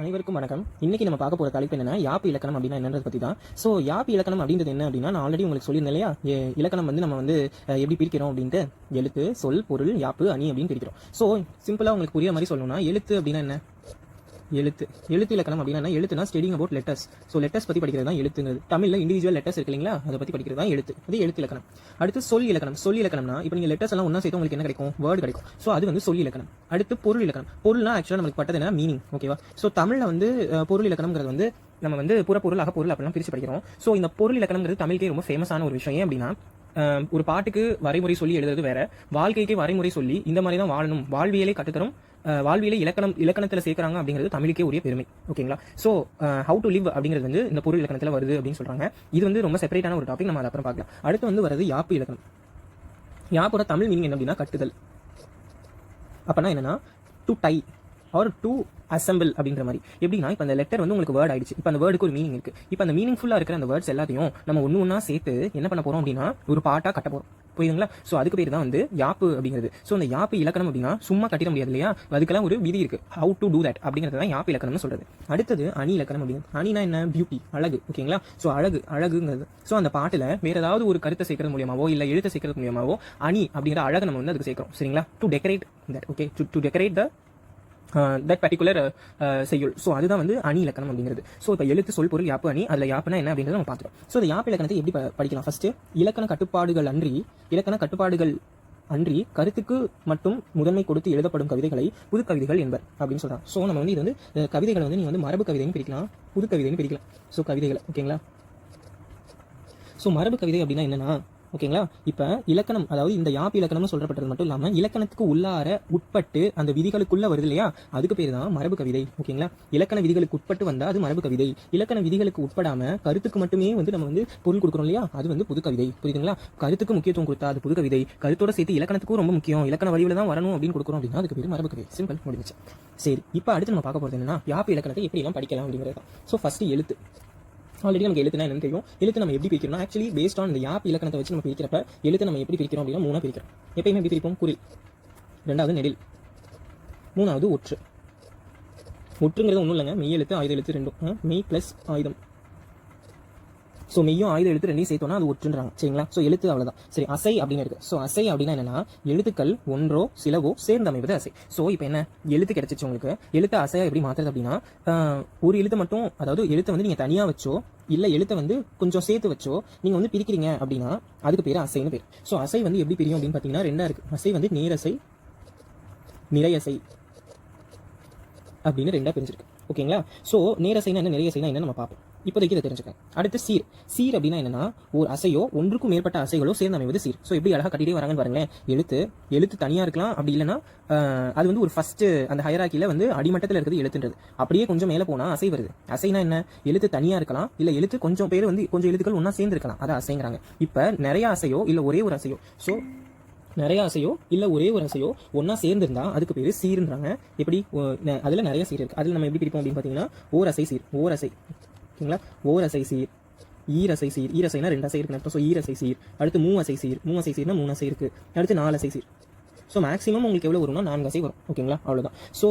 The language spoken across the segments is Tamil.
அனைவருக்கும் வணக்கம். இன்னைக்கு நம்ம பார்க்க போற தலைப்பு என்னன்னா யாப்பு இலக்கணம் அப்படின்னா என்னன்றது பத்தி தான் ஸோ யாப்பு இலக்கணம் அப்படின்றது என்ன அப்படின்னா நான் ஆல்ரெடி உங்களுக்கு சொல்லியிருந்தேன் இல்லையா? இலக்கணம் வந்து நம்ம வந்து எப்படி பிரிக்கிறோம் அப்படின்ட்டு? எழுத்து சொல் பொருள் யாப்பு அணி அப்படின்னு பிரிக்கிறோம். ஸோ சிம்பிளா உங்களுக்கு புரிய மாதிரி சொல்லணும்னா எழுத்து அப்படின்னா என்ன? எழுத்து. எழுத்து இலக்கணம் அப்படின்னா எழுத்துனா studying about letters so letters பற்றி படிக்கிறது தான் எழுத்துங்கிறது. தமிழில் இண்டிவிஜுவல் லெட்டர்ஸ் இருக்கு இல்லைங்களா? அதை பற்றி படிக்கிறது தான் எழுத்து. அது எழுத்து இலக்கணம். அடுத்து சொல் இலக்கணம். சொல் இலக்கணம்னா இப்போ நீங்கள் லெட்டர்ஸ் எல்லாம் ஒன்றா சேர்த்து உங்களுக்கு என்ன கிடைக்கும்? வேர்டு கிடைக்கும். ஸோ அது வந்து சொல் இலக்கணம். அடுத்து பொருள் இலக்கணம். பொருள்னா ஆக்சுவலாக நமக்கு பட்டது என்ன? மீனிங் ஓகேவா ஸோ தமிழில் வந்து பொருள் இலக்கணம்ங்கிறது வந்து நம்ம வந்து புறப்பொருள் அகப்பொருள் அப்படிலாம் பிரிச்சு படிக்கிறோம். ஸோ இந்த பொருள் இலக்கணங்கிறது தமிழ்க்கே ரொம்ப ஃபேமஸான ஒரு விஷயம். ஏன் அப்படின்னா ஒரு பாட்டுக்கு வரைமுறை சொல்லி எழுதுறது வேற வாழ்க்கைக்கு வரைமுறை சொல்லி இந்த மாதிரி தான் வாழணும். வாழ்வியலை கற்றுத்தரும் அஹ், வாழ்வியலை இலக்கணம் இலக்கணத்தில் சேர்க்குறாங்க அப்படிங்கிறது தமிழுக்கே உரிய பெருமை. ஓகேங்களா ஸோ ஹவு டு லிவ் அப்படிங்கிறது வந்து இந்த பொருள் இலக்கணத்தில் வருது அப்படின்னு சொல்கிறாங்க இது வந்து ரொம்ப செப்பரேட்டான ஒரு டாபிக் நம்ம அதை அப்புறம் பார்க்கலாம். அடுத்து வந்து வருது யாப்பு இலக்கணம். யாப்போட தமிழ் மீனிங் என்ன அப்படின்னா கட்டுதல். அப்பனா என்னன்னா to tie or to assemble அப்படின்ற மாதிரி. எப்படின்னா இப்போ அந்த லெட்டர் வந்து உங்களுக்கு வேர்ட் ஆயிடுச்சு. இப்போ அந்த வேர்டுக்கு ஒரு மீனிங் இருக்கு. இப்போ அந்த மீனிங்ஃபுல்லாக இருக்கிற அந்த வேர்ட்ஸ் எல்லாத்தையும் நம்ம ஒன்று ஒன்றா சேர்த்து என்ன பண்ண போறோம் அப்படின்னா ஒரு பாட்டாக கட்ட போறோம். புரியுதுங்களா? ஸோ அதுக்கு பேர் தான் வந்து யாப்பு அப்படிங்கிறது. ஸோ அந்த யாப்பு இலக்கணம் அப்படின்னா சும்மா கட்டிட முடியாது இல்லையா? அதுக்கெல்லாம் ஒரு விதி இருக்கு. ஹவு டு டூ தட் அப்படிங்கிறது தான் யாப்பு இலக்கணம்னு சொல்றது. அடுத்தது அணி இலக்கணம் அப்படிங்கிறது அணினா என்ன? பியூட்டி அழகு. ஓகேங்களா? ஸோ அழகு அழகுங்கிறது. ஸோ அந்த பாட்டில் வேற ஏதாவது ஒரு கருத்தை சேர்க்கறது மூலியமாவோ இல்லை எழுத்தை சேர்க்கறது மூலியமாவோ அணி அப்படிங்கிற அழகை நம்ம வந்து அதுக்கு சேர்க்கிறோம். சரிங்களா? To decorate that okay to decorate the that particular செய்யுள். ஸோ அதுதான் வந்து அணி இலக்கணம் அப்படிங்கிறது. ஸோ இப்போ எழுத்து சொல் பொருள் யாப்பு அணி அதில் யாப்புனா என்ன அப்படின்றத நம்ம பார்த்துட்டோம். ஸோ இந்த யாப்பு இலக்கணத்தை எப்படி படிக்கலாம்? ஃபர்ஸ்ட் இலக்கண கட்டுப்பாடுகள் அன்றி இலக்கண கட்டுப்பாடுகள் அன்றி கருத்துக்கு மட்டும் முதன்மை கொடுத்து எழுதப்படும் கவிதைகளை புது கவிதைகள் என்பர் அப்படின்னு சொல்கிறான் ஸோ நம்ம வந்து இது வந்து கவிதைகளை வந்து நீ வந்து மரபு கவிதைன்னு பிரிக்கலாம் புது கவிதைன்னு பிரிக்கலாம். ஸோ கவிதைகளை ஓகேங்களா ஸோ மரபு கவிதை அப்படின்னா என்னன்னா ஓகேங்களா? இப்போ இலக்கணம் அதாவது இந்த யாப் இலக்கணம்னு சொல்லப்பட்டது மட்டும் இல்லாமல் இலக்கணத்துக்கு உள்ளார உட்பட்டு அந்த விதிகளுக்குள்ள வருது இல்லையா? அதுக்கு பேர் தான் மரபு கவிதை ஓகேங்களா? இலக்கண விதிகளுக்கு உட்பட்டு வந்தால் அது மரபு கவிதை. இலக்கண விதிகளுக்கு உட்படாமல் கருத்துக்கு மட்டுமே வந்து நம்ம வந்து பொருள் கொடுக்குறோம் இல்லையா? அது வந்து புது கவிதை புரியுதுங்களா? கருத்துக்கு முக்கியத்துவம் கொடுத்தா அது புது கவிதை. கருத்தோட சேர்த்து இலக்கணத்துக்கும் ரொம்ப முக்கியம். இலக்கண வடிவில் தான் வரணும் அப்படின்னு கொடுக்குறோம் அப்படின்னா அதுக்கு பேர் மரபு கவிதை. சிம்பிள் முடிஞ்சுச்சு. சரி இப்போ அடுத்து நம்ம பார்க்க போகிறது என்னன்னா யாப் இலக்கணத்தை எப்படி எல்லாம் படிக்கலாம் அப்படிங்கிறது ஸோ ஃபஸ்ட்டு எழுத்து. ஆல்ரெடி நமக்கு எழுத்துனா என்னன்னு தெரியும். எழுத்து நம்ம எப்படி பிரிக்கிறோம் ஆக்சுவலி பேஸ்ட் ஆன் இந்த யாப் இலக்கணத்தை வச்சு நம்ம பிரிக்கிறப்ப எழுத்து நம்ம எப்படி பிரிக்கிறோம் அப்படின்னா மூணாக பிரிக்கிறோம். எப்பயுமே எப்படி பிரிப்போம்? குறில். ரெண்டாவது நெடில். மூணாவது ஒற்று. ஒற்றுங்கிறது ஒன்றும் இல்லைங்க. மெய் எழுத்து ஆயுத எழுத்து ரெண்டும். மெய் ப்ளஸ் ஆயுதம். ஸோ மெய்யும் ஆயுத எழுத்து ரெண்டையும் சேர்த்தோம்னா அது ஒற்றுன்றாங்க. சரிங்களா? ஸோ எழுத்து அவ்வளோதான் சரி அசை அப்படின்னு இருக்கு. ஸோ அசை அப்படின்னா என்னன்னா எழுத்துக்கள் ஒன்றோ சிலவோ சேர்ந்து அமைவது அசை. ஸோ இப்போ என்ன? எழுத்து கிடைச்சிச்சு உங்களுக்கு. எழுத்து அசையா எப்படி மாத்துறது அப்படின்னா ஒரு எழுத்து மட்டும் அதாவது எழுத்தை வந்து நீங்கள் தனியாக வச்சோ இல்லை எழுத்தை வந்து கொஞ்சம் சேர்த்து வச்சோ நீங்கள் வந்து பிரிக்கிறீங்க அப்படின்னா அதுக்கு பேர் அசைன்னு பேர். ஸோ அசை வந்து எப்படி பிரியும் அப்படின்னு பார்த்தீங்கன்னா ரெண்டாக இருக்கு. அசை வந்து நேரசை நிறையசை அப்படின்னு ரெண்டாக பிரிஞ்சிருக்கு. ஓகேங்களா? ஸோ நேரசைனா என்ன? நிறைய செய்னா என்ன நம்ம பார்ப்போம். இப்போதைக்கு இதை தெரிஞ்சுக்கேன் அடுத்து சீர். சீர் அப்படின்னா என்னன்னா ஒரு அசையோ ஒன்றுக்கும் மேற்பட்ட அசைகளோ சேர்ந்து அமைவது சீர். ஸோ எப்படி அழகாக கட்டிகிட்டே வராங்கன்னு பாருங்களேன். எழுத்து எழுத்து தனியாக இருக்கலாம். அப்படி இல்லைன்னா அது வந்து ஒரு ஃபஸ்ட்டு அந்த ஹயராக்கியில் வந்து அடிமட்டத்தில் இருக்கிறது எழுத்துன்றது. அப்படியே கொஞ்சம் மேலே போனால் அசை வருது. அசைனா என்ன? எழுத்து தனியாக இருக்கலாம். இல்லை எழுத்து கொஞ்சம் பேர் வந்து கொஞ்சம் எழுத்துக்கள் ஒன்றா சேர்ந்துருக்கலாம். அதை அசைங்கிறாங்க. இப்போ நிறைய அசையோ இல்லை ஒரே ஒரு அசையோ ஸோ நிறைய அசையோ இல்லை ஒரே ஒரு அசையோ ஒன்றா சேர்ந்துருந்தா அதுக்கு பேர் சீருன்றாங்க. எப்படி? அதில் ந- நிறைய சீர் இருக்குது அதில் நம்ம எப்படி பிரிப்போம் அப்படின்னு பார்த்தீங்கன்னா ஓர் அசை சீர். ஓர் அசை. ஓகேங்களா? ஓரசை சீர். ஈரசை சீர். ஈரசைனா ரெண்டு அசை இருக்கு ஸோ ஈரசை சீர். அடுத்து மூ அசை சீர். மூ அசை சீர்னா மூணு அசை இருக்குது அடுத்து நாலு அசை சீர். ஸோ மேக்ஸிமம் உங்களுக்கு எவ்வளோ வரும்னா நான்கு அசை வரும். ஓகேங்களா? அவ்வளோதான் ஸோ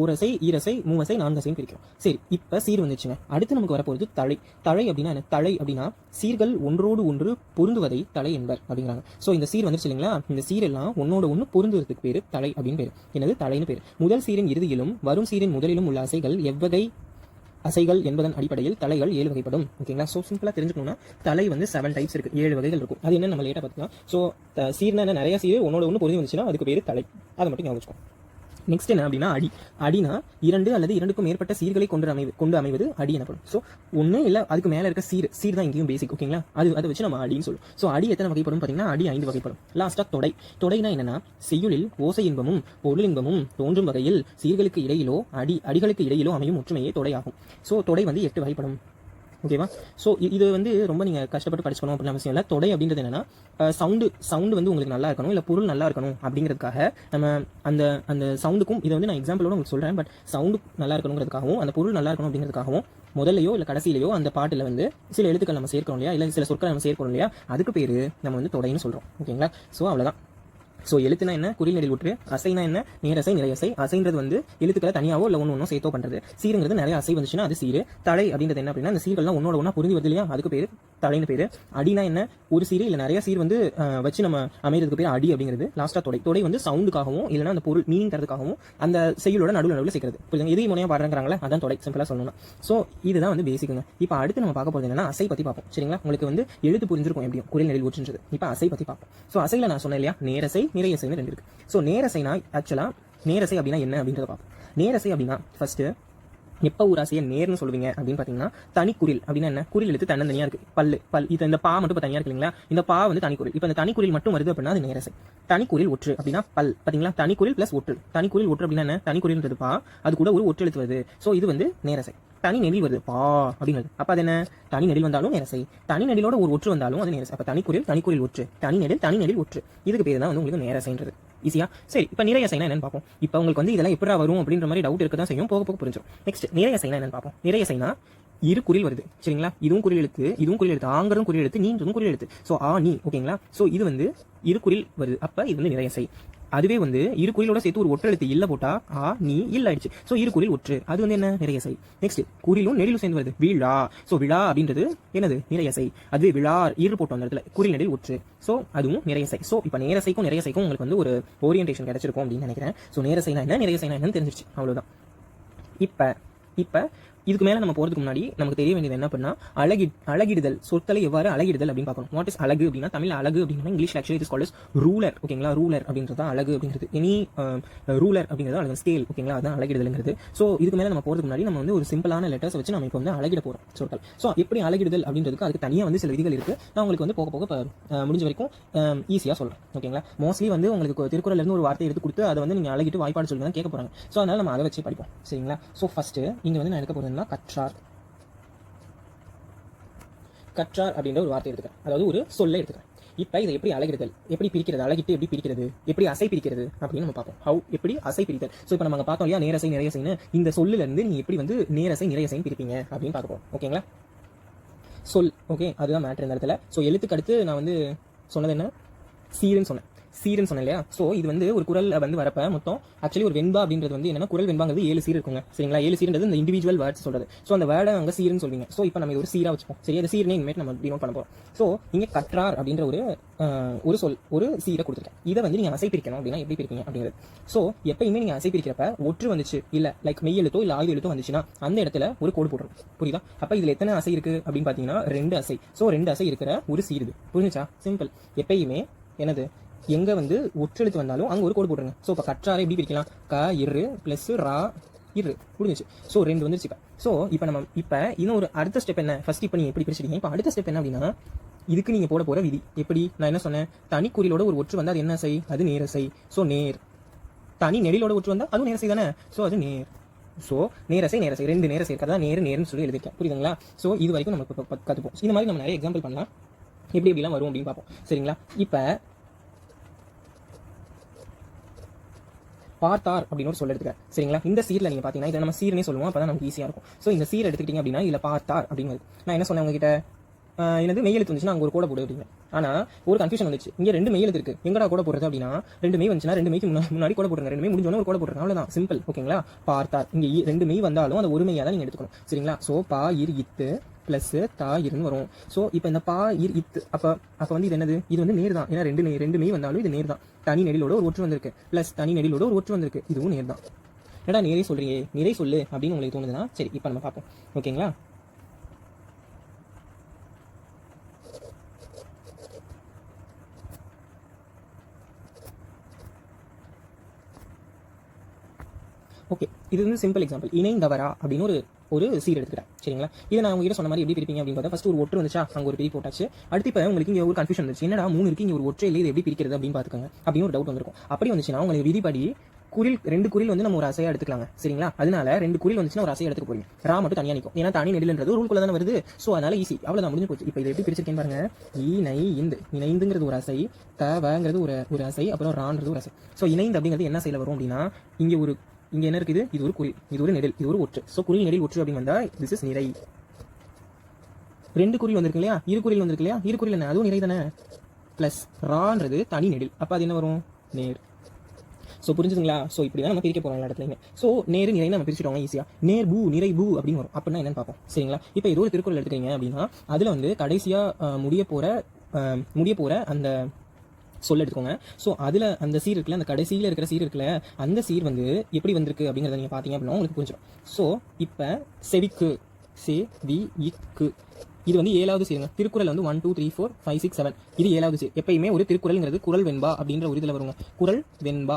ஓரசை ஈரசை மூவசை நான்கசையும் பிரிக்கிறோம். சரி இப்போ சீர் வந்துச்சுங்க அடுத்து நமக்கு வரப்போகிறது தழை. தழை அப்படின்னா என்ன? தழை அப்படின்னா சீர்கள் ஒன்றோடு ஒன்று பொருந்துவதை தழை என்பர் அப்படிங்கிறாங்க. ஸோ இந்த சீர் வந்துருச்சு இல்லைங்களா? இந்த சீர் எல்லாம் ஒன்னோட ஒன்று பொருந்துவதுக்கு பேர் தழை அப்படின்னு பேர். என்னது? தழைன்னு பேர். முதல் சீரின் இறுதியிலும் வரும் சீரின் முதலிலும் உள்ள அசைகள் எவ்வகை அசைகள் என்பதன் அடிப்படையில் தலைகள் ஏழு வகைப்படும். ஓகேங்களா ஸோ சிம்பிளாக தெரிஞ்சுக்கணும்னா தலை வந்து செவன் டைப்ஸ் இருக்கு. ஏழு வகைகள் இருக்கும். அது என்ன நம்ம லேட்டாக பார்த்துக்கலாம். ஸோ சீர்னா என்ன? நிறைய சீர் ஒன்னோட ஒன்று பொருந்தி வந்துச்சுன்னா அதுக்கு பேர் தலை. அதை மட்டும் ஞாபகம் நெக்ஸ்ட் என்ன அப்படின்னா அடி. அடினா இரண்டு அல்லது இரண்டுக்கும் மேற்பட்ட சீர்களை கொண்டு அமைவு கொண்டு அமைவது அடி எனப்படும். ஸோ ஒன்று இல்லை அதுக்கு மேலே இருக்க சீர் சீர் தான் இங்கேயும் பேசிக் ஓகேங்களா அது அதை வச்சு நம்ம அடின்னு சொல்லுவோம். ஸோ அடி எத்தனை வகைப்படும் பார்த்தீங்கன்னா அடி ஐந்து வகைப்படும். லாஸ்ட்டாக தொடை. தொடைனா என்னன்னா செய்யுளில் ஓசை இன்பமும் பொருள் இன்பமும் தோன்றும் வகையில் சீர்களுக்கு இடையிலோ அடி அடிகளுக்கு இடையிலோ அமையும் ஒற்றுமையே தொடையாகும். ஆகும் ஸோ தொடை வந்து எட்டு வகைப்படும். ஓகேவா? ஸோ இது வந்து ரொம்ப நீங்கள் கஷ்டப்பட்டு படிச்சுக்கணும் அப்படின்னு அவசியம் இல்லை. தொடை அப்படின்றது என்னன்னா சவுண்டு சவுண்டு வந்து உங்களுக்கு நல்லா இருக்கணும் இல்லை பொருள் நல்லா இருக்கணும் அப்படிங்கிறதுக்காக நம்ம அந்த அந்த சவுண்டுக்கும் இதை வந்து நான் எக்ஸாம்பிளோட உங்களுக்கு சொல்கிறேன் பட் சவுண்டு நல்லா இருக்கணுங்கிறதுக்காகவும் அந்த பொருள் நல்லா இருக்கணும் அப்படிங்கிறதுக்காகவும் முதல்லையோ இல்லை கடைசியிலையோ அந்த பாட்டில் வந்து சில எழுத்துக்கள் நம்ம சேர்க்கிறோம் இல்லையா? இல்லை சில சொற்களை நம்ம சேர்க்கிறோம் இல்லையா? அதுக்கு பேர் நம்ம வந்து தொடைன்னு சொல்கிறோம் ஓகேங்களா? ஸோ அவ்வளோதான் ஸோ எழுத்துனா என்ன? குறில் நெடில் உற்று. அசைனா என்ன? நேரசை நிறையசை அசைன்றது வந்து எழுத்துக்களை தனியாவோ இல்லை ஒன்று ஒன்றும் சேர்த்தோ பண்ணுறது சீருங்கிறது நிறைய அசை வந்துச்சுன்னா அது சீரு. தலை அப்படின்றது என்ன அப்படின்னா அந்த சீர்கள்லாம் ஒன்னோட ஒன்றா புரிஞ்சு வருது இல்லையா? அதுக்கு பேர் தலைன்னு பேர். அடினா என்ன? ஒரு சீர் இல்லை நிறைய சீர் வந்து வச்சு நம்ம அமைகிறதுக்கு பேர் அடி அப்படிங்கிறது. லாஸ்ட்டாக தொடை. தொடை வந்து சவுண்டுக்காகவும் இல்லைன்னா அந்த பொருள் மீனிங் தரதுக்காகவும் அந்த செயலோட நடுவில் நடுவில் சேர்க்கிறது. புரியுதுங்க? எதிரி முனையாக பாடுறாங்களே அதான் தொடை. சிம்பிளாக சொல்லணும் ஸோ இதுதான் வந்து பேசிக்குங்க இப்போ அடுத்து நம்ம பார்க்க போகிறது என்னன்னா அசை பற்றி பார்ப்போம். சரிங்களா? உங்களுக்கு வந்து எழுத்து புரிஞ்சிருக்கும் எப்படியும். குரல் நெடில் ஊற்றுன்றது இப்போ அசை பற்றி பார்ப்போம். ஸோ அசையில் நான் சொன்னேன் இல்லையா? நேரசை நிறையசைன்னு ரெண்டு இருக்கு. ஸோ நேரசைனா ஆக்சுவலாக நேரசை அப்படின்னா என்ன அப்படின்றத பார்ப்போம். நேரசை அப்படின்னா ஃபர்ஸ்ட்டு எப்போ ஒரு நேர்னு சொல்லுவீங்க அப்படின்னு பார்த்தீங்கன்னா தனிக்குறில் அப்படின்னா என்ன? குறில் எழுத்து தன்னந்தனியாக இருக்கு. பல்லு பல் இது இந்த பா மட்டும் இப்போ தனியாக இருக்கு இல்லைங்களா? இந்த பா வந்து தனிக்குறில் இப்போ இந்த தனிக்குறில் மட்டும் வருது அப்படின்னா அது நேரசை தனிக்குறில் ஒற்று அப்படின்னா பல். பார்த்தீங்களா? தனிக்குறில் ப்ளஸ் ஒற்று. தனிக்குறில் ஒற்று அப்படின்னா என்ன? தனிக்குறில்ன்றது பா. அது கூட ஒரு ஒற்று எழுத்து வருது. ஸோ இது வந்து நேரசை தனி நெடில் வருது. பா அப்படின்னு வருது அப்போ அது என்ன? தனி நெடில் வந்தாலும் நேரசை தனி நெடிலோட ஒரு ஒற்று வந்தாலும் அது நேரசை அப்போ தனிக்குறில் தனிக்குறில் ஒற்று. தனி நெடில் தனி நெடில் ஒற்று. இதுக்கு பேர் தான் வந்து உங்களுக்கு நேரசைன்றது ஈஸியா சரி இப்போ நிறைய சைனா என்னன்னு பார்ப்போம். இப்போ உங்களுக்கு வந்து இதெல்லாம் எப்படா வரும் அப்படின்ற மாதிரி டவுட் இருக்க தான் செய்யும். போக போக புரிஞ்சிடும் நெக்ஸ்ட் நிறைய சைனா என்னன்னு பார்ப்போம். நிறைய சைனா இரு குறில் வருது. சரிங்களா? இதுவும் குறில் எழுத்து இதுவும் குறில் எழுத்து ஆங்கிறதும் குறில் எழுத்து நீன்றதும் குறில் எழுத்து. ஸோ ஆ நீ. ஓகேங்களா ஸோ இது வந்து இரு குறில் வருது. அப்போ இது வந்து நிறைய சை அதுவே வந்து இரு குறிலோட சேர்த்து ஒரு ஒற்றெழுத்து இல்ல போட்டா ஆ நீ இல்ல ஆயிடுச்சு. ஸோ இரு குறில் ஒற்று. அது வந்து என்ன? நிறைய சை நெக்ஸ்ட் குறிலும் நெடிலும் சேர்ந்து வருது. விழா. ஸோ விழா அப்படின்றது என்னது? நிறைய சை அதுவே விழா இரு போட்டோம் அந்த இடத்துல. குறில் நெடில் ஒற்று. ஸோ அதுவும் நிறைய சை ஸோ இப்போ நேரசைக்கும் நிறைய சைக்கும் உங்களுக்கு வந்து ஒரு ஓரியன்டேஷன் கிடைச்சிருக்கும் அப்படின்னு நினைக்கிறேன். ஸோ நேர சைனா என்ன? நிறைய சைனா என்னன்னு தெரிஞ்சிருச்சு. அவ்வளவுதான். இப்போ இப்போ இதுக்கு மேலே நம்ம போகிறதுக்கு முன்னாடி நமக்கு தெரிய வேண்டியது என்ன பண்ணால் அழகி அழகிடுதல் சொற்களை எவ்வாறு அழகிடுதல் அப்படின்னு பார்க்கணும். வாட் இஸ் அழகு அப்படின்னா தமிழ் அழகு அப்படின்னா English actually is called ruler ஓகேங்களா ரூலர் அப்படின்றது தான் அழகு அப்படிங்கிறது எனி ரூலர் um, அப்படிங்கிறது அழகு ஸ்கேல் ஓகேங்களா அதான் அழகிடுதல்ங்கிறது. ஸோ இதுக்கு மேலே நம்ம போகிறதுக்கு முன்னாடி நம்ம வந்து ஒரு சிம்பிளான லெட்டர்ஸ் வச்சு நம்ம இப்போ வந்து அழகிட போகிறோம் சொற்கள். ஸோ எப்படி அழகிடுதல் அப்படின்றதுக்கு அதுக்கு தனியாக வந்து சில விதிகள் இருக்குது நான் உங்களுக்கு வந்து போக போக முடிஞ்ச வரைக்கும் um, ஈஸியாக சொல்கிறேன் ஓகேங்களா மோஸ்ட்லி வந்து உங்களுக்கு திருக்குறள்லேருந்து ஒரு வார்த்தை எடுத்து கொடுத்து அதை வந்து நீங்கள் அழகிட்டு வாய்ப்பாடு சொல்லி தான் கேட்க போகிறாங்க ஸோ அதனால் நம்ம அதை வச்சு படிப்போம் சரிங்களா? ஸோ ஃபஸ்ட்டு இங்கே வந்து நான் எடுக்க போகிறதுனா கற்றார். கற்றார் அப்படின்ற ஒரு வார்த்தை எடுத்துக்கிறேன். அதாவது ஒரு சொல்லை எடுத்துக்கிறேன். இப்போ இதை எப்படி அழகிடுதல்? எப்படி பிரிக்கிறது? அழகிட்டு எப்படி பிரிக்கிறது? எப்படி அசை பிரிக்கிறது? அப்படின்னு நம்ம பார்ப்போம். ஹவு எப்படி அசை பிரித்தல்? ஸோ இப்போ நம்ம பார்த்தோம் இல்லையா? நேரசை நிறையசைன்னு இந்த சொல்லுல இருந்து நீ எப்படி வந்து நேரசை நிறையசைன்னு பிரிப்பீங்க அப்படின்னு பார்ப்போம் ஓகேங்களா சொல். ஓகே அதுதான் மேட்ரு இந்த இடத்துல. ஸோ எழுத்துக்கு அடுத்து நான் வந்து சொன்னது என்ன? சீருன்னு சொன்னேன். சீருன்னு சொன்னேன் இல்லையா? ஸோ இது வந்து ஒரு குரல் வந்து வரப்ப மொத்தம் ஆக்சுவலி ஒரு வெண்பா அப்படின்றது வந்து என்னன்னா குரல் வெண்பாங்கிறது ஏழு சீர் இருக்குங்க. சரிங்களா? ஏழு சீர்ன்றது இந்த இண்டிவிஜுவல் வேர்ட்ஸ் சொல்றது. ஸோ அந்த வேர்டை அங்கே சீருன்னு சொல்வீங்க ஸோ இப்போ நம்ம ஒரு சீரா வச்சுப்போம். சரி அந்த சீர்னே இனிமேட் நம்ம டினோட் பண்ண போகிறோம் ஸோ இங்கே கற்றார் அப்படின்ற ஒரு ஒரு சொல் ஒரு சீரை கொடுத்துருக்கேன். இதை வந்து நீங்கள் அசை பிரிக்கணும் அப்படின்னா எப்படி பிரிப்பீங்க அப்படிங்கிறது. ஸோ எப்பயுமே நீங்கள் அசை பிரிக்கிறப்ப ஒற்று வந்துச்சு இல்லை லைக் மெய் எழுத்தோ இல்லை ஆயுத எழுத்தோ வந்துச்சுன்னா அந்த இடத்துல ஒரு கோடு போடுறோம் புரியுதா? அப்போ இதில் எத்தனை அசை இருக்குது அப்படின்னு பார்த்தீங்கன்னா ரெண்டு அசை. ஸோ ரெண்டு அசை இருக்கிற ஒரு சீர் இது. புரிஞ்சுச்சா? சிம்பிள் எப்பயுமே எனது எங்க வந்து ஒற்றெழுத்து வந்தாலும் அங்க ஒரு கோடு போட்டுருங்க. ஸோ இப்போ கற்றாரை எப்படி பிரிக்கலாம்? க இரு பிளஸ் ரா இரு. முடிஞ்சிச்சு ஸோ ரெண்டு வந்துருச்சு இப்போ. ஸோ இப்போ நம்ம இப்போ இன்னும் ஒரு அடுத்த ஸ்டெப் என்ன? ஃபர்ஸ்ட் இப்போ நீங்க எப்படி பிரிச்சிருக்கீங்க இப்போ அடுத்த ஸ்டெப் என்ன அப்படின்னா இதுக்கு நீங்க போட போற விதி. எப்படி? நான் என்ன சொன்னேன்? தனிக்குறியிலோட ஒரு ஒற்று வந்தால் அது என்ன செய்? அது நேர செய். ஸோ நேர். தனி நெடிலோட ஒற்று வந்தால் அதுவும் நேரசை தானே? ஸோ அது நேர். ஸோ நேரசை நேரசை ரெண்டு நேரசை தான் நேர் நேர்னு சொல்லி எழுதிருக்கேன். புரியுதுங்களா? ஸோ இது வரைக்கும் நம்ம இப்போ கற்றுப்போம் இந்த மாதிரி நம்ம நிறைய எக்ஸாம்பிள் பண்ணலாம். எப்படி எப்படிலாம் வரும் அப்படின்னு பார்ப்போம். சரிங்களா? இப்போ பார்த்தார் அப்படின்னு ஒரு சொல்ல எடுத்துக்க சரிங்களா? இந்த சீரில் நீங்கள் பார்த்தீங்கன்னா இதை நம்ம சீர்னே சொல்லுவோம். அப்போ தான் நமக்கு ஈஸியாக இருக்கும். ஸோ இந்த சீர் எடுத்துக்கிட்டீங்க அப்படின்னா இதில் பார்த்தார் அப்படிங்கிறது. நான் என்ன சொன்னேன் உங்ககிட்ட? எனது என்னது? மெய் எழுத்து வந்துச்சுன்னா அங்கே ஒரு கூட போடு அப்படின்னு. ஆனால் ஒரு கன்ஃபியூஷன் வந்துச்சு. இங்கே ரெண்டு மெய் எழுத்து இருக்கு. எங்கடா கூட போடுறது அப்படின்னா ரெண்டு மெய் வந்துச்சுன்னா ரெண்டு மெய்க்கு முன்னா- முன்னாடி கூட போடுங்க. ரெண்டு மெய் முடிஞ்சோன்னு ஒரு கூட போடுறேன். அவ்வளோதான் சிம்பிள் ஓகேங்களா பார்த்தார். இங்கே ரெண்டு மெய் வந்தாலும் அந்த ஒரு மெய்யாக தான் நீங்கள் எடுத்துக்கணும். சரிங்களா? ஸோ பா இர் இத்து ப்ளஸ் தா இருன்னு வரும். ஸோ இப்போ இந்த பா இர் இத்து அப்போ அப்போ வந்து இது என்னது? இது வந்து நேர் தான் ஏன்னா ரெண்டு ரெண்டு மெய் வந்தாலும் இது நேர் தான் தனி நெடிலோட ஒரு ஒற்று வந்திருக்கு. ப்ளஸ் தனி நெடிலோட ஒரு ஒற்று வந்திருக்கு. இதுவும் நேர் தான் என்னடா நேரே சொல்றீங்க? நிறை சொல்லு அப்படின்னு உங்களுக்கு தோணுதுன்னா சரி இப்போ நம்ம பார்ப்போம். ஓகேங்களா? ஓகே இது வந்து சிம்பிள் எக்ஸாம்பிள் இணைந்தவரா அப்படின்னு ஒரு ஒரு சீர் எடுத்துக்கிட்டேன். சரிங்களா? இதை நான் உங்ககிட்ட சொன்ன மாதிரி எப்படி பிரிப்பீங்க அப்படின்னு பார்த்தா ஃபர்ஸ்ட் ஒரு ஒற்று வந்துச்சா? அங்கே ஒரு பிரி போட்டாச்சு. அடுத்து இப்போ உங்களுக்கு இங்கே ஒரு கன்ஃபியூஷன் வந்துச்சு என்னடா மூணு இருக்கு? இங்கே ஒரு ஒற்றை இல்லை இது எப்படி பிரிக்கிறது அப்படின்னு பார்த்துக்கோங்க அப்படின்னு ஒரு டவுட் வந்திருக்கும். அப்படி வந்துச்சுன்னா உங்களுக்கு விதிப்படி குரில் ரெண்டு குரில் வந்து நம்ம ஒரு அசையா எடுத்துக்கலாங்க. சரிங்களா? அதனால ரெண்டு குரில் வந்துச்சுன்னா ஒரு அசையா எடுத்துக்க போறீங்க. ரா மட்டும் தனியா நிற்கும் ஏன்னா தனி நெடில்ன்றது ரூல்குள்ள தானே வருது. ஸோ அதனால ஈஸி அவ்வளவுதான் முடிஞ்சு போச்சு. இப்போ இதை எப்படி பிரிச்சிருக்கேன் பாருங்க. இணை இந்து. இணைந்துங்கிறது ஒரு அசை தவங்கிறது ஒரு ஒரு அசை அப்புறம் ரான்றது ஒரு அசை. ஸோ இணைந்து அப்படிங்கிறது என்ன செய்யல வரும் அப்படின்னா இங்க ஒரு இங்க என்ன இருக்குது? இது ஒரு குறி இது ஒரு நெடில். இது ஒரு ஒற்று ஸோ குறி நெடில் ஒற்று அப்படின்னு வந்தா திஸ் இஸ் நிறை. ரெண்டு குறில் வந்திருக்கு இல்லையா? இரு குறியில் வந்திருக்கு இல்லையா? இரு குறியில் என்ன? அதுவும் நிறை தானே? பிளஸ் ரான்றது தனி நெடில். அப்ப அது என்ன வரும்? நேர். ஸோ புரிஞ்சுதுங்களா? ஸோ இப்படி தான் நம்ம பிரிக்க போகிறோம் எல்லா இடத்துலையுமே. ஸோ நேரு நிறை நம்ம பிரிச்சுட்டோம் ஈஸியாக நேர் பூ நிறை பூ அப்படின்னு வரும். அப்படின்னா என்னன்னு பார்ப்போம். சரிங்களா? இப்போ ஏதோ ஒரு திருக்குறள் எடுத்துக்கிறீங்க அப்படின்னா அதில் வந்து கடைசியாக முடிய போகிற முடிய போகிற அந்த சொல்ல எடுத்துக்கோங்க ஸோ அதில் அந்த சீர் இருக்குல்ல அந்த கடைசியில் இருக்கிற சீர் இருக்குல்ல அந்த சீர் வந்து எப்படி வந்திருக்கு அப்படிங்கிறத நீங்கள் பார்த்தீங்க அப்படின்னா உங்களுக்கு புரிஞ்சிடும். ஸோ இப்போ செவிக்கு சே வி இக்கு இது வந்து ஏழாவது சீருங்க. திருக்குறள் வந்து one two three four five six seven இது ஏழாவது சீர். எப்பயுமே ஒரு திருக்குறள்ங்கிறது குரல் வெண்பா அப்படின்ற ஒரு இதில் வருங்க. குரல் வெண்பா.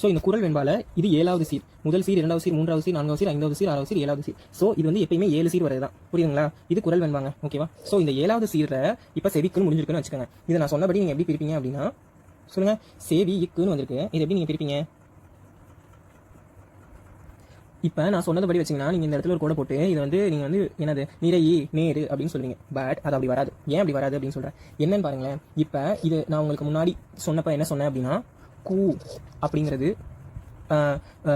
ஸோ இந்த குரல் வெண்பால இது ஏழாவது சீர். முதல் சீர் இரண்டாவது சீர் மூன்றாவது சீர் நான்காவது சீர் ஐந்தாவது சீர் ஆறாவது சீர் ஏழாவது சீர். ஸோ இது வந்து எப்பயுமே ஏழு சீர் வரது தான் புரியுதுங்களா? இது குரல் வெண்பாங்க. ஓகேவா ஸோ இந்த ஏழாவது சீரில் இப்போ செவிக்குன்னு முடிஞ்சிருக்குன்னு வச்சுக்கோங்க. இதை நான் சொன்னபடி நீங்கள் எப்படி பிரிப்பீங்க அப்படின்னா சொல்லுங்க. சேவி இக்குன்னு வந்திருக்கு. இது எப்படி நீங்கள் பிரிப்பீங்க? இப்போ நான் சொன்னதுபடி வச்சிங்கன்னா நீங்கள் இந்த இடத்துல ஒரு கூட போட்டு இது வந்து நீங்கள் வந்து என்னது? நிறை நேரு அப்படின்னு சொல்லுவீங்க. பட் அது அப்படி வராது. ஏன் அப்படி வராது அப்படின்னு சொல்கிறேன் என்னன்னு பாருங்களேன். இப்போ இது நான் உங்களுக்கு முன்னாடி சொன்னப்போ என்ன சொன்னேன் அப்படின்னா கூ அப்படிங்கிறது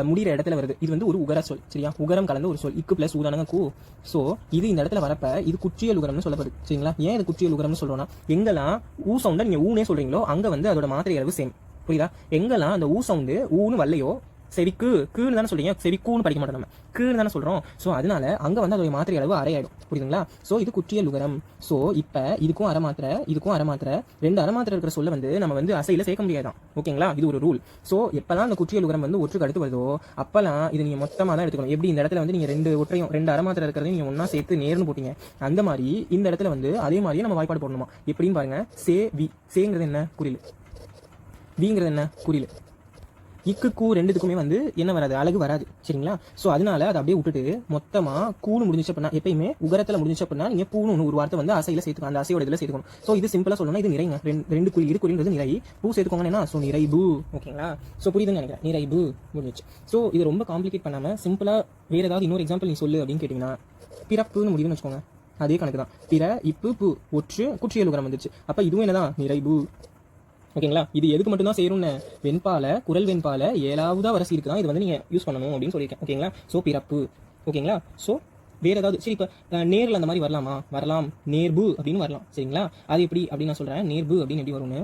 முடிகிற இடத்துல வருது. இது வந்து ஒரு உகர சொல் சரியா? உகரம் கலந்த ஒரு சொல். இக்கு ப்ளஸ் உதானங்க கூ. ஸோ இது இந்த இடத்துல வரப்ப இது குச்சியல் உகரம்னு சொல்லப்படுது. சரிங்களா? ஏன் இது குச்சியல் உகரம்னு சொல்கிறோன்னா எங்கெல்லாம் ஊ சவுண்டை நீங்கள் ஊனே சொல்கிறீங்களோ அங்கே வந்து அதோட மாத்திரை அளவு சேம் புரியுதா? எங்கெல்லாம் அந்த ஊ சவுண்டு ஊன்னு வரலையோ செவிக்கு கீழ் தானே சொல்றீங்க செவிக்கூன்னு படிக்க மாட்டோம் நம்ம. கீழ் தானே சொல்றோம். ஸோ அதனால அங்கே வந்து அதோடைய மாத்திரை அளவு அரையாயிடும். புரியுதுங்களா? ஸோ இது குற்றியல் உகரம் ஸோ இப்போ இதுக்கும் அரை மாத்திரை இதுக்கும் அரை மாத்திரை. ரெண்டு அரை மாத்திரை இருக்கிற சொல்ல வந்து நம்ம வந்து அசையில் சேர்க்க முடியாதான். ஓகேங்களா? இது ஒரு ரூல் ஸோ எப்போல்லாம் அந்த குற்றியல் உகரம் வந்து ஒற்றுக்கு அடுத்து வருதோ அப்பெல்லாம் இது நீங்கள் மொத்தமாக தான் எடுத்துக்கணும். எப்படி இந்த இடத்துல வந்து நீங்கள் ரெண்டு ஒற்றையும் ரெண்டு அரை மாத்திரை இருக்கிறதையும் நீங்கள் ஒன்றா சேர்த்து நேர்னு போட்டீங்க அந்த மாதிரி இந்த இடத்துல வந்து அதே மாதிரியே நம்ம வாய்ப்பாடு போடணுமா? எப்படின்னு பாருங்கள் சே வி. சேங்கிறது என்ன? குறியில் விங்கிறது என்ன? குறியில் இக்கு கூ ரெண்டுத்துக்குமே வந்து என்ன வராது? அழகு வராது. சரிங்களா? ஸோ அதனால அதை அப்படியே விட்டுட்டு மொத்தமா கூணு முடிஞ்சிச்சு அப்படின்னா எப்பயுமே உகரத்தில் முடிஞ்சிச்சு அப்படின்னா நீங்க பூணு ஒன்று ஒரு வார்த்தை வந்து அசையில சேர்த்துக்கணும். அந்த அசையோட இதில் சேர்த்துக்கணும். ஸோ இது சிம்பிளா சொல்லணும் இது நிறைங்க. ரெண்டு ரெண்டு குறி இரு குறின்றது நிறை. பூ சேர்த்துக்கோங்கன்னா ஸோ நிறை பூ ஓகேங்களா? ஸோ புரியுதுன்னு நினைக்கிறேன். நிறை பூ முடிஞ்சிச்சு. ஸோ இது ரொம்ப காம்ப்ளிகேட் பண்ணாம சிம்பிளா வேற ஏதாவது இன்னொரு எக்ஸாம்பிள் நீ சொல்லு அப்படின்னு கேட்டிங்கன்னா பிறப்புன்னு முடிவுன்னு வச்சுக்கோங்க. அதே கணக்கு தான் பிற இப்பு பூ ஒற்று குற்றியல் உகரம் வந்துச்சு அப்ப இதுவும் என்னதான்? நிறைவு. ஓகேங்களா? இது எதுக்கு மட்டும் தான் சேரும்னு? வெண்பால குரல் வெண்பால ஏழாவதா வர சீருக்கு தான் இது வந்து நீங்க யூஸ் பண்ணணும் அப்படின்னு சொல்லியிருக்கேன். ஓகேங்களா? ஸோ பிறப்பு. ஓகேங்களா? ஸோ வேற ஏதாவது சரி இப்போ நேரில் அந்த மாதிரி வரலாமா? வரலாம். நேர்பு அப்படின்னு வரலாம். சரிங்களா? அது எப்படி அப்படின்னு நான் சொல்றேன். நேர்பு அப்படின்னு எப்படி வரும்னு?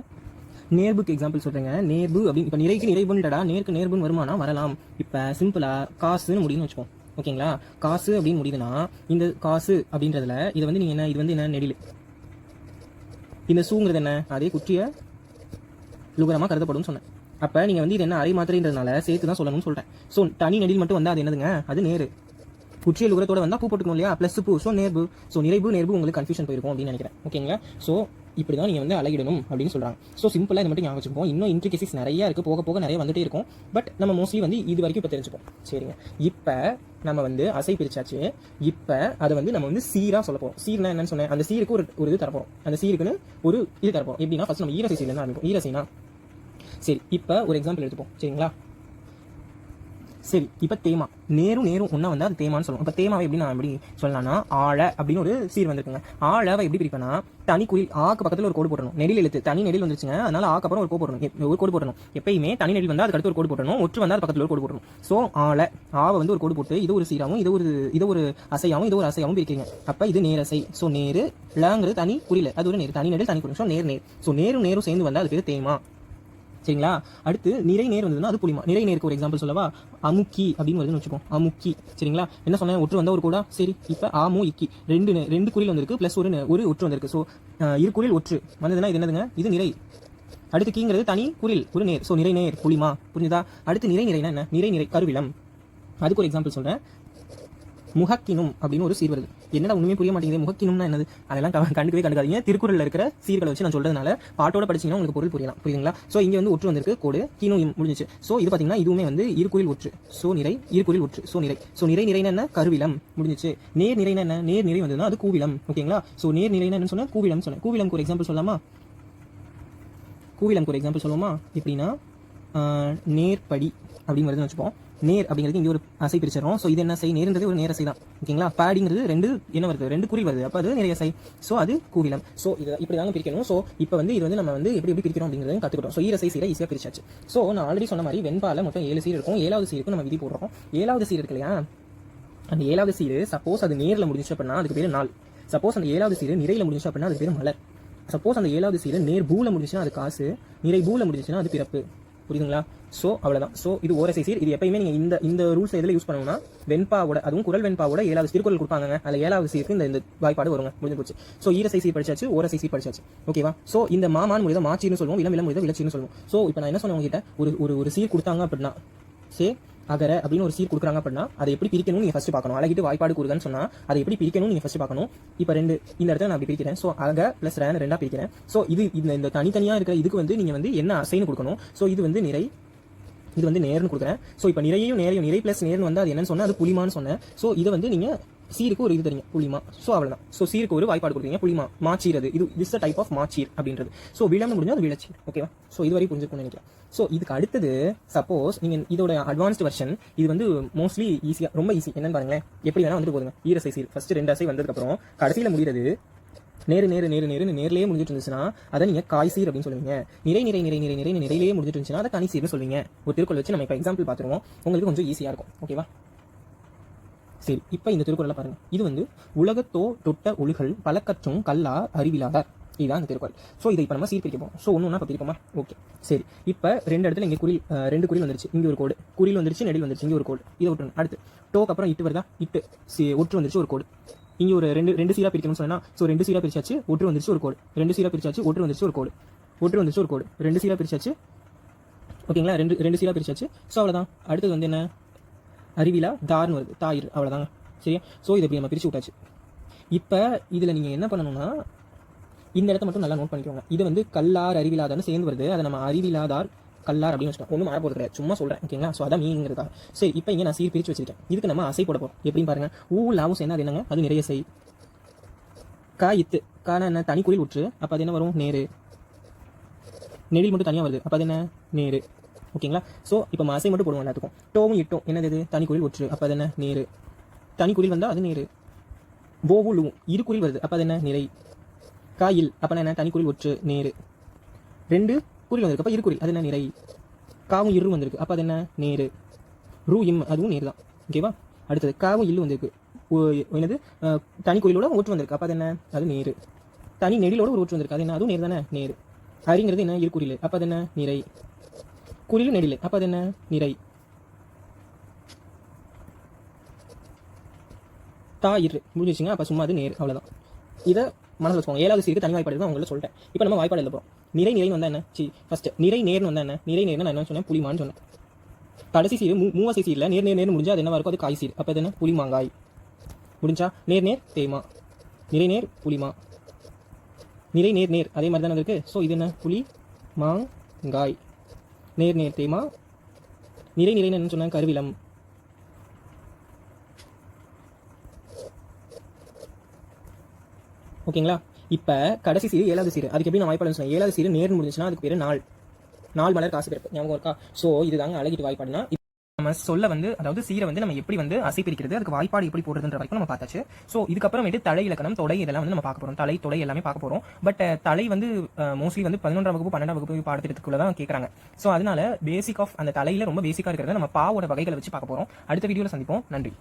நேர்புக்கு எக்ஸாம்பிள் சொல்றேங்க. நேர்பு அப்படின்னு இப்போ நிறைக்கு நிறைவுன்றடா நேருக்கு நேர்புன்னு வருமானா? வரலாம். இப்போ சிம்பிளா காசுன்னு முடியும்னு வச்சுக்கோம் ஓகேங்களா? காசு அப்படின்னு முடியுதுன்னா இந்த காசு அப்படின்றதுல இது வந்து நீங்க என்ன இது வந்து என்ன நெடில்? இந்த சூங்கிறது என்ன? அதே குற்றிய லுகரமாக கருதப்படும் சொன்னேன். அப்போ நீங்கள் வந்து இது என்ன அரை மாத்திரைன்றதுனால சேர்த்து தான் சொல்லணும்னு சொல்கிறேன் ஸோ தனி நெடில் மட்டும் வந்தால் அது என்னதுங்க? அது நேரு. குற்றிய லுகரத்தோட வந்தால் பூ போட்டுக்கணும் இல்லையா? ப்ளஸ் பூ. ஸோ நேர்பு. ஸோ நிறைவு நேர்வு உங்களுக்கு கன்ஃபியூஷன் போயிருக்கும் அப்படின்னு நினைக்கிறேன். ஓகேங்களா ஸோ இப்படி தான் நீங்கள் வந்து அழகிடணும் அப்படின்னு சொல்கிறாங்க ஸோ சிம்பிளாக இது மட்டும் ஞாபகம் வச்சுப்போம் இன்னும் இன்ட்ரிகேசிஸ் நிறைய இருக்குது போக போக நிறைய வந்துட்டே இருக்கும். பட் நம்ம மோஸ்ட்லி வந்து இது வரைக்கும் இப்போ தெரிஞ்சுப்போம். சரிங்க. இப்போ நம்ம வந்து அசை பிரிச்சாச்சு. இப்போ அதை வந்து நம்ம வந்து சீராக சொல்ல போகிறோம் சீர்னா என்னன்னு சொன்னேன். அந்த சீருக்கு ஒரு ஒரு இது தரப்போம் அந்த சீருக்குன்னு ஒரு இது தரப்போம் எப்படின்னா ஃபஸ்ட் நம்ம ஈரசை சீர்லேருந்து ஆரம்பிப்போம். ஈரசைனா சரி இப்போ ஒரு எக்ஸாம்பிள் எடுத்துப்போம். சரிங்களா? சரி இப்போ தேமா. நேரும் நேரும் ஒன்றா வந்தால் அது தேமான்னு சொல்லுவோம். இப்போ தேமாவை எப்படி நான் எப்படி சொல்லலாம்னா ஆழ அப்படின்னு ஒரு சீர் வந்திருக்குங்க. ஆழவை எப்படி பிரிப்பேன்னா தனி குயில் ஆக்கு பக்கத்தில் ஒரு கோடு போடணும் நெடில் எழுத்து. தனி நெடில் வந்துருச்சுங்க. அதனால ஆக்கு அப்புறம் ஒரு கோடு போடணும். ஒரு கோடு போடணும். எப்பயுமே தனி நெடில் வந்தால் அதுக்கு அடுத்து ஒரு கோடு போடணும். ஒற்று வந்தால் அது பக்கத்தில் ஒரு கோடு போடணும். ஸோ ஆழ. ஆவை வந்து ஒரு கோடு போட்டு இது ஒரு சீராகவும் இது ஒரு இது ஒரு அசையாகவும் இது ஒரு அசையாகவும் பிரிக்கிறீங்க. அப்போ இது நேரசை. ஸோ நேரு லங்கிறது தனி குறியில் அது ஒரு நேர். தனி நெடில் தனி குறி ஸோ நேர் நேர். ஸோ நேரும் நேரும் சேர்ந்து வந்தால் அது பேர் தேமா. சரிங்களா? அடுத்து நிறை நேர் வந்ததுன்னா அது புளிமா. நிறை நேருக்கு ஒரு எக்ஸாம்பிள் சொல்லவா? அமுக்கி அப்படின்னு வருதுன்னு வச்சுப்போம் அமுக்கி. சரிங்களா? என்ன சொன்னேன்? ஒற்று வந்தால் ஒரு கூட? சரி இப்போ ஆமு இக்கி. ரெண்டு ரெண்டு குறில் வந்திருக்கு ப்ளஸ் ஒரு ஒரு ஒற்று வந்திருக்கு. ஸோ இரு குரில் ஒற்று. வந்ததுன்னா இது என்னதுங்க? இது நிறை. அடுத்து கீங்கிறது தனி குரில் ஒரு நேர். ஸோ நிறை நேர் புளிமா. புரிஞ்சுதா? அடுத்து நிறை நிறைனா என்ன? நிறை நிறை கருவிலம் அதுக்கு ஒரு எக்ஸாம்பிள் சொல்றேன். முகக்கினும் அப்படின்னு ஒரு சீர் வருது என்னடா ஒண்ணுமே புரிய மாட்டேங்குது முகக்கினும்னா என்னது? அதெல்லாம் க- கண்டுக்கவே கண்டுக்காதீங்க திருக்குறளில் இருக்கிற சீர்களை வச்சு நான் சொல்றதுனால பாட்டோட படிச்சீங்கன்னா உங்களுக்கு பொருள் புரியலாம். புரியுதுங்களா? சோ இங்க வந்து ஒற்று வந்திருக்கு. கோடு கீனும் முடிஞ்சிச்சு. சோ இது பாத்தீங்கன்னா இதுவுமே வந்து இருக்குறில் ஒற்று. சோ நிறை இருக்குறில் ஒற்று. சோ நிறை. சோ நிறை நிறைனா என்ன? கருவிலம். முடிஞ்சிச்சு. நேர் நிறைனா என்ன? நேர் நிறை வந்ததுன்னா அது கூவிலம். ஓகேங்களா? சோ நேர் நிறைனா என்ன சொன்னேன். கூவிலம் சொன்னேன் கூவிலம்க்கு ஒரு எக்ஸாம்பிள் சொல்லாமா கூவிலம்க்கு ஒரு எக்ஸாம்பிள் சொல்லுவோமா எப்படின்னா நேர்படி அப்படின்னு வருதுன்னு வச்சுப்போம். நேர் அப்படிங்கிறது இங்கே ஒரு அசை பிரிச்சிடும் ஸோ இது என்ன சை நேர்ன்றது ஒரு நேரசை தான். ஓகேங்களா பேடிங்கிறது ரெண்டு என்ன வருது? ரெண்டு குறி வருது. அப்போ அது நிறைய சை ஸோ அது கூவிலம். ஸோ இது இப்படி தாங்க பிரிக்கணும். ஸோ இப்போ வந்து இது வந்து நம்ம வந்து எப்படி எப்படி பிரிக்கிறோம் அப்படிங்கிறத கற்றுக்கிட்டோம் ஸோ ஈரசை சீரை ஈஸியாக பிரிச்சாச்சு. ஸோ நான் ஆல்ரெடி சொன்ன மாதிரி வெண்பால மொத்தம் ஏழு சீர் இருக்கும். ஏழாவது சீருக்கு நம்ம விதி போடுறோம். ஏழாவது சீர் இருக்கு இல்லையா? அந்த ஏழாவது சீர் சப்போஸ் அது நேரில் முடிஞ்சிச்சு அப்படின்னா அதுக்கு பேர் நாள். சப்போஸ் அந்த ஏழாவது சீர் நிறையில் முடிஞ்சிச்சு அப்படின்னா அதுக்கு பேர் மலர். சப்போஸ் அந்த ஏழாவது சீர் நேர் பூவில் முடிஞ்சுச்சுன்னா அது காசு. நிறை பூவில் முடிஞ்சுச்சுன்னா அது பிறப்பு. புரியுதுங்களா? ஸோ அவ்வளோதான் ஸோ இது ஓரசை சீர் இது எப்பயுமே நீங்கள் இந்த இந்த ரூல்ஸ் இதில் யூஸ் பண்ணணும்னா வெண்பாவோட அதுவும் குரல் வெண்பாவோட ஏழாவது திருக்குறள் கொடுப்பாங்க அதில் ஏழாவது சீருக்கு இந்த இந்த வாய்ப்பாடு வருங்க. முடிஞ்சு போச்சு. ஸோ ஈரசை சீர் படிச்சாச்சு ஓரசை சீர் படிச்சாச்சு. ஓகேவா ஸோ இந்த மாமான் முடித மாச்சின்னு சொல்லுவோம். இளம் இளம் முடித விளச்சின்னு சொல்லுவோம். ஸோ இப்போ நான் என்ன சொன்னேன் உங்ககிட்ட? ஒரு ஒரு ஒரு சீர் கொடுத்தாங்க அப்படின்னா சே அகர அப்படின்னு ஒரு சீர் கொடுக்குறாங்க அப்படின்னா அதை எப்படி பிரிக்கணும் நீங்க ஃபர்ஸ்ட் பார்க்கணும். அழகிட்டு வாய்ப்பாடு கூறுகன்னு சொன்னா அதை எப்படி பிரிக்கணும் நீங்க ஃபர்ஸ்ட் பார்க்கணும். இப்போ ரெண்டு இந்த இடத்துல நான் அப்படி பிரிக்கிறேன். ஸோ அக பிளஸ் ரேன் ரெண்டா பிரிக்கிறேன். ஸோ இது இந்த இந்த தனித்தனியா இருக்கிற இதுக்கு வந்து நீங்க வந்து என்ன அசைன்னு கொடுக்கணும்? ஸோ இது வந்து நிறை இது வந்து நேர்னு கொடுக்குறேன். ஸோ இப்போ நிறையும் நேரையும் நிறை பிளஸ் நேர்னு வந்து அது என்னன்னு சொன்னா அது புலிமான்னு சொன்னேன். ஸோ இதை வந்து நீங்க சீருக்கு ஒரு இது தரீங்க புளிமா. ஸோ அவ்வளோதான் ஸோ சீருக்கு ஒரு வாய்ப்பாடு கொடுக்குறீங்க புளிமா. மாச்சீரது. இது திஸ் டைப் ஆஃப் மாச்சீர் அப்படின்றது. ஸோ விளம்பரம் முடிஞ்சா அது விளச்சீர். ஓகேவா ஸோ இதுவரை புரிஞ்சுக்கணும்னு நினைக்கிறேன். ஸோ இதுக்கு அடுத்தது சப்போஸ் நீங்கள் இதோட அட்வான்ஸ்டு வெர்ஷன் இது வந்து மோஸ்ட்லி ஈஸியாக ரொம்ப ஈஸி என்னன்னு பாருங்களேன். எப்படி வேணால் வந்துட்டு போதுங்க. ஈரசை சீர். ஃபர்ஸ்ட் ரெண்டு அசை வந்ததுக்கப்புறம் கடைசியில் முடிகிறது நேரு நேரு நேரு நேரு நேர்லேயே முடிஞ்சிட்டு இருந்துச்சுன்னா அதை நீங்கள் காய்சீர் அப்படின்னு சொல்லுவீங்க. நிறை நிறை நிறை நிறை நிறை நிறையிலேயே முடிஞ்சிட்டு இருந்துச்சுன்னா அதை கனிசீர்னு சொல்லுவீங்க. ஒரு திருக்குறள் வச்சு நம்ம இப்போ எக்ஸாம்பிள் பார்த்துருவோம். உங்களுக்கு கொஞ்சம் ஈஸியாக இருக்கும். ஓகேவா சரி இப்போ இந்த திருக்குறளை பாருங்க. இது வந்து உலகத்தோ தொட்ட ஒழுகல் பழக்கற்றும் கல்லா அறிவிலாதார் இதுதான் இந்த திருக்குறள். ஸோ இதை இப்போ நம்ம சீர்பிரிக்க போகும் ஸோ ஒன்று ஒன்றா பார்த்துருக்கோமா ஓகே சரி. இப்போ ரெண்டு இடத்துல இங்கே குறில் ரெண்டு குறில் வந்துருச்சு. இங்கே ஒரு கோடு. குறில் வந்துருச்சு நெடில் வந்துருச்சு. இங்கே ஒரு கோடு. இதை விட்டுருங்க அடுத்து. டோக்கு அப்புறம் இட்டு வருதா? இட்டு. சி ஒற்று வந்துருச்சு ஒரு கோடு. இங்கே ஒரு ரெண்டு ரெண்டு சீராக பிரிக்கணும்னு சொன்னா ஸோ ரெண்டு சீராக பிரிச்சாச்சு ஒற்று வந்துருச்சு ஒரு கோடு. ரெண்டு சீராக பிரிச்சாச்சு ஒற்று வந்துருச்சு ஒரு கோடு. ஒற்று வந்துருச்சு ஒரு கோடு. ரெண்டு சீராக பிரிச்சாச்சு. ஓகேங்களா? ரெண்டு ரெண்டு சீராக பிரிச்சாச்சு. ஸோ அவ்வளோதான் அடுத்தது வந்து என்ன? அறிவிலா? தார்னு வருது. தாயிர். அவ்வளோதாங்க சரியா? ஸோ இதை இப்படி நம்ம பிரித்து விட்டாச்சு. இப்போ இதில் நீங்கள் என்ன பண்ணணும்னா இந்த இடத்த மட்டும் நல்லா நோட் பண்ணிக்கோங்க. இது வந்து கல்லார் அறிவிலாதார்னு சேர்ந்து வருது. அதை நம்ம அறிவிலாதார் கல்லார் அப்படின்னு வச்சுக்கோம் ஒன்றும் மாற கிடையாது. சும்மா சொல்கிறேன் ஓகேங்களா ஸோ அதான் மீனிங்கிறதா சரி இப்போ இங்கே நான் சீர் பிரித்து வச்சிருக்கேன். இதுக்கு நம்ம அசை போட போகிறோம் எப்படின்னு பாருங்கள் ஊ லாவும் சேர்ந்து அது என்னங்க? அது நிறைய செய். கா இத்து. கான என்ன தனி குயில் உற்று. அப்போ அது என்ன வரும்? நேரு. நெடில் மட்டும் தனியாக வருது. அப்போ அது என்ன? நேரு. ஓகேங்களா? ஸோ இப்போ மாசை மட்டும் போடுவோம் எல்லாத்துக்கும். டோவும் இட்டும். என்னது இது? தனி ஒற்று. அப்போ அது என்ன நேரு. தனி வந்தால் அது நேரு. ஓவும் லூவும் இரு குயில் வருது. அப்போ அது என்ன நிறை. காயில். அப்போ என்ன? தனி ஒற்று. நேரு. ரெண்டு குறில் வந்திருக்கு. அப்போ இரு அது என்ன நிறை. காவும் இரு வந்திருக்கு. அப்போ அது என்ன நேரு. ரூ இம். அதுவும் நேரு தான். ஓகேவா அடுத்தது காவும் இல்லு வந்திருக்கு. ஓ- என்னது? தனி குறிலோட ஒற்று வந்திருக்கு. அப்போ அது என்ன அது நேரு. தனி நெடிலோட ஒரு ஒற்று வந்திருக்கு. அது என்ன? அதுவும் நேரு தானே? நேரு. அரிங்கிறது என்ன? இருக்குறியில் அப்போ அது என்ன நிறை. குளிர் நெடில். அப்போ அது என்ன? நிறை. தா இரு. முடிஞ்சிச்சுங்க அப்போ சும்மா அது நேர். அவ்வளோதான் இதை மனசில் வச்சுக்கோங்க. ஏழாவது சீருக்கு தனி வாய்ப்பாடு தான் உங்களை சொல்லிட்டேன் இப்போ நம்ம வாய்ப்பாடு எழுத போகிறோம் நிறை நிறைன்னு வந்தால் என்ன? சி ஃபஸ்ட்டு நிறை நேர்னு வந்தால் என்ன? நிறை நேர்னு நான் என்ன சொன்னேன்? புளிமான்னு சொன்னேன். கடைசி சீர் மூ மூவாசி சீரில் நேர் நேர் நேர்னு முடிஞ்சால் அது என்னவா இருக்கும்? அது காய் சீர். அப்போ அது என்ன? புளிமாங்காய் முடிஞ்சா? நேர் நேர் தேமா நிறை நேர் புளிமா நிறை நேர் நேர். அதே மாதிரி தானே இருக்குது ஸோ இது என்ன? புளி மாங்காய் நேர் நேர் தேமா? நிறை நிறை என்ன சொன்னாங்க கருவிலம். ஓகேங்களா? இப்போ கடைசி சீர் ஏழாவது சீர். அதுக்கு எப்படி நான் வாய்ப்பாடு சொன்னேன்? ஏழாவது சீர் நேர் முடிஞ்சுன்னா அதுக்கு பேர் நாள். நாள் மலர் காசு பிறப்பு. ஞாபகம் இருக்கா? ஸோ இதுதாங்க அழகிட்டு வாய்ப்பாடுனா நம்ம சொல்ல வந்து அதாவது சீரை வந்து நம்ம எப்படி வந்து அசை பிரிக்கிறது அதுக்கு வாய்ப்பாடு எப்படி போடுறதுன்ற வரைக்கும் நம்ம பார்த்தாச்சு. ஸோ இதுக்கப்புறமேட்டு தலை இலக்கணம் தொடை இதெல்லாம் வந்து நம்ம பார்க்க போறோம். தலை தொடை எல்லாமே பார்க்க போறோம். பட் தலை வந்து மோஸ்ட்லி வந்து பதினொன்றாம் வகுப்பு பன்னெண்டாம் வகுப்பு பாடத்திட்டத்துக்குள்ள தான் கேட்குறாங்க ஸோ அதனால பேசிக் ஆஃப் அந்த தலையில ரொம்ப பேசிக்காக இருக்கிறத நம்ம பாவோட வகைகளை வச்சு பார்க்க போறோம். அடுத்த வீடியோவில் சந்திப்போம். நன்றி.